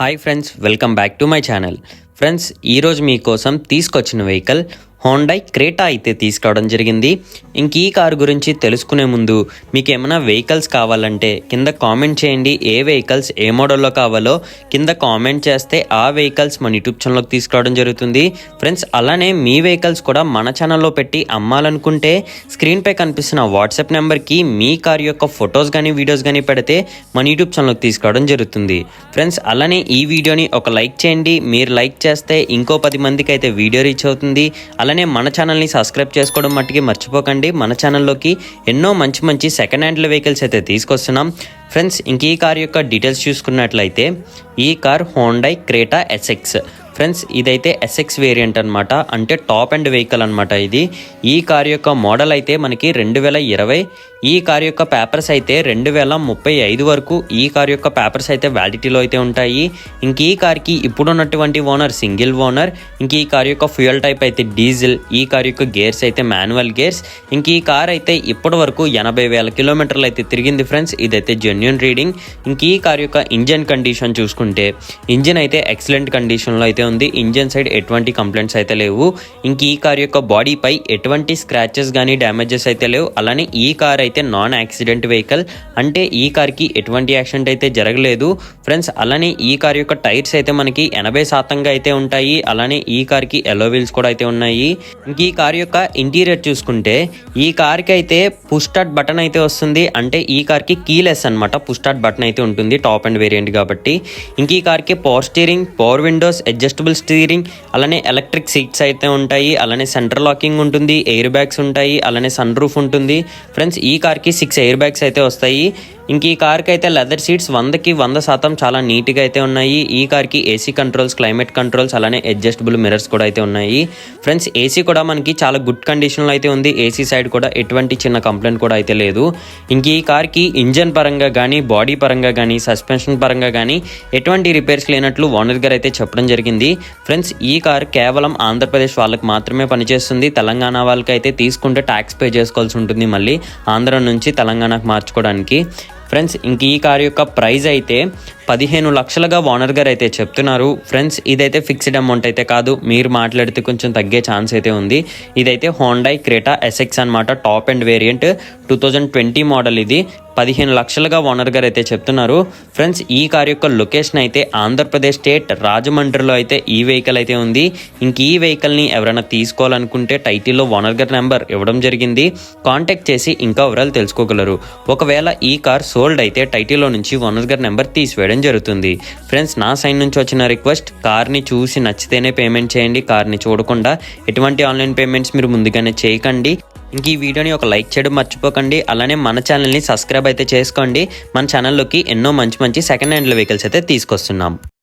Hi friends welcome back to my channel friends ఈరోజు మీకోసం తీసుకొచ్చిన వెహికల్ హోండై క్రేటా అయితే తీసుకురావడం జరిగింది. ఇంక ఈ కారు గురించి తెలుసుకునే ముందు మీకు ఏమైనా వెహికల్స్ కావాలంటే కింద కామెంట్ చేయండి. ఏ వెహికల్స్ ఏ మోడల్లో కావాలో కింద కామెంట్ చేస్తే ఆ వెహికల్స్ మన యూట్యూబ్ ఛానల్లోకి తీసుకురావడం జరుగుతుంది. ఫ్రెండ్స్ అలానే మీ వెహికల్స్ కూడా మన ఛానల్లో పెట్టి అమ్మాలనుకుంటే స్క్రీన్పై కనిపిస్తున్న వాట్సాప్ నెంబర్కి మీ కార్ యొక్క ఫొటోస్ కానీ వీడియోస్ కానీ పెడితే మన యూట్యూబ్ ఛానల్కి తీసుకురావడం జరుగుతుంది. ఫ్రెండ్స్ అలానే ఈ వీడియోని ఒక లైక్ చేయండి. మీరు లైక్ చేస్తే ఇంకో పది మందికి అయితే వీడియో రీచ్ అవుతుంది. అలా అలానే మన ఛానల్ని సబ్స్క్రైబ్ చేసుకోవడం మట్టుకి మర్చిపోకండి. మన ఛానల్లోకి ఎన్నో మంచి మంచి సెకండ్ హ్యాండ్ వెహికల్స్ అయితే తీసుకొస్తున్నాం. ఫ్రెండ్స్ ఇంక ఈ కార్ యొక్క డీటెయిల్స్ చూసుకున్నట్లయితే ఈ car Hyundai Creta S X friends ఇదైతే ఎస్ఎక్స్ వేరియంట్ అనమాట అంటే టాప్ అండ్ వెహికల్ అనమాట ఇది. ఈ కార్ యొక్క మోడల్ అయితే మనకి రెండు వేల ఇరవై. ఈ కార్ యొక్క పేపర్స్ అయితే రెండు వేల ముప్పై ఐదు వరకు. ఈ కార్ యొక్క పేపర్స్ అయితే వ్యాలిటీలో అయితే ఉంటాయి. ఇంక ఈ కార్కి ఇప్పుడున్నటువంటి ఓనర్ సింగిల్ ఓనర్. ఇంక ఈ కార్ యొక్క ఫ్యూయల్ టైప్ అయితే డీజిల్. ఈ కార్ యొక్క గేర్స్ అయితే మాన్యువల్ గేర్స్. ఇంక ఈ కార్ అయితే ఇప్పటి వరకు ఎనభై వేల కిలోమీటర్లు అయితే తిరిగింది ఫ్రెండ్స్. ఇదైతే జెన్యున్ రీడింగ్ ఇంక ఈ కార్ యొక్క ఇంజన్ కండిషన్ చూసుకుంటే. ఇంజిన్ అయితే ఎక్సలెంట్ కండిషన్లో అయితే ఉంది. ఇంజన్ సైడ్ ఎటువంటి కంప్లైంట్స్ అయితే లేవు. ఇంక ఈ కార్ యొక్క బాడీపై ఎటువంటి స్క్రాచెస్ కానీ డ్యామేజెస్ అయితే లేవు. అలానే ఈ కార్ అయితే నాన్ యాక్సిడెంట్ వెహికల్. అంటే ఈ కార్కి ఎటువంటి యాక్సిడెంట్ అయితే జరగలేదు. ఫ్రెండ్స్ అలానే ఈ కార్ యొక్క టైర్స్ అయితే మనకి ఎనభై శాతంగా అయితే ఉంటాయి. అలానే ఈ కార్కి ఎలో వీల్స్ కూడా అయితే ఉన్నాయి. ఇంక ఈ కార్ యొక్క ఇంటీరియర్ చూసుకుంటే ఈ కార్కి అయితే పుష్ బటన్ అయితే వస్తుంది. అంటే ఈ కార్కి కీలెస్ అనమాట పుష్ బటన్ అయితే ఉంటుంది. టాప్ అండ్ వేరియంట్ కాబట్టి. ఇంక ఈ కార్కి power steering power windows adjustable steering అలానే ఎలక్ట్రిక్ సీట్స్ అయితే ఉంటాయి అలానే సెంటర్ లాకింగ్ ఉంటుంది ఎయిర్ బ్యాగ్స్ ఉంటాయి అలానే సన్ రూఫ్ ఉంటుంది. ఫ్రెండ్స్ ఈ కార్కి సిక్స్ ఎయిర్ బ్యాగ్స్ అయితే వస్తాయి. ఇంక ఈ కార్కి అయితే లెదర్ సీట్స్ వందకి వంద శాతం చాలా నీట్గా అయితే ఉన్నాయి. ఈ కార్కి ఏసీ కంట్రోల్స్ క్లైమేట్ కంట్రోల్స్ అలానే అడ్జస్టబుల్ మిరర్స్ కూడా అయితే ఉన్నాయి. ఫ్రెండ్స్ ఏసీ కూడా మనకి చాలా గుడ్ కండిషన్లో అయితే ఉంది. ఏసీ సైడ్ కూడా ఎటువంటి చిన్న కంప్లైంట్ కూడా అయితే లేదు. ఇంక ఈ కార్కి ఇంజన్ పరంగా కానీ బాడీ పరంగా కానీ సస్పెన్షన్ పరంగా కానీ ఎటువంటి రిపేర్స్ లేనట్లు ఓనర్ గారు అయితే చెప్పడం జరిగింది. ఫ్రెండ్స్ ఈ కార్ కేవలం ఆంధ్రప్రదేశ్ వాళ్ళకి మాత్రమే పనిచేస్తుంది. తెలంగాణ వాళ్ళకి అయితే తీసుకుంటే ట్యాక్స్ పే చేసుకోవాల్సి ఉంటుంది మళ్ళీ. ఆంధ్ర నుంచి తెలంగాణకు మార్చుకోవడానికి. ఫ్రెండ్స్ ఇంక ఈ కార్ యొక్క ప్రైస్ అయితే పదిహేను లక్షలుగా ఓనర్ గారు అయితే చెప్తున్నారు. ఫ్రెండ్స్ ఇదైతే ఫిక్స్డ్ అమౌంట్ అయితే కాదు. మీరు మాట్లాడితే కొంచెం తగ్గే ఛాన్స్ అయితే ఉంది. ఇదైతే హోండై క్రేటా ఎస్ఎక్స్ అనమాట top and variant. Two thousand twenty model ఇది. పదిహేను లక్షలుగా ఓనర్ గారు అయితే చెప్తున్నారు. ఫ్రెండ్స్ ఈ కార్ యొక్క లొకేషన్ అయితే ఆంధ్రప్రదేశ్ స్టేట్ రాజమండ్రిలో అయితే ఈ వెహికల్ అయితే ఉంది. ఇంక ఈ వెహికల్ని ఎవరైనా తీసుకోవాలనుకుంటే టైటిల్లో ఓనర్ గారి నెంబర్ ఇవ్వడం జరిగింది. కాంటాక్ట్ చేసి ఇంకా వివరాలు తెలుసుకోగలరు. ఒకవేళ ఈ కార్ సోల్డ్ అయితే టైటిల్లో నుంచి ఓనర్ గారి నెంబర్ తీసివేయడం జరుగుతుంది. ఫ్రెండ్స్ నా సైన్ నుంచి వచ్చిన రిక్వెస్ట్ కార్ని చూసి నచ్చితేనే పేమెంట్ చేయండి. కార్ని చూడకుండా ఎటువంటి ఆన్లైన్ పేమెంట్స్ మీరు ముందుగానే చేయకండి. ఇంక ఈ వీడియోని ఒక లైక్ చేయడం మర్చిపోకండి. అలానే మన ఛానల్ని సబ్స్క్రైబ్ అయితే చేసుకోండి. మన ఛానల్లోకి ఎన్నో మంచి మంచి సెకండ్ హ్యాండ్ వెహికల్స్ అయితే తీసుకొస్తున్నాం.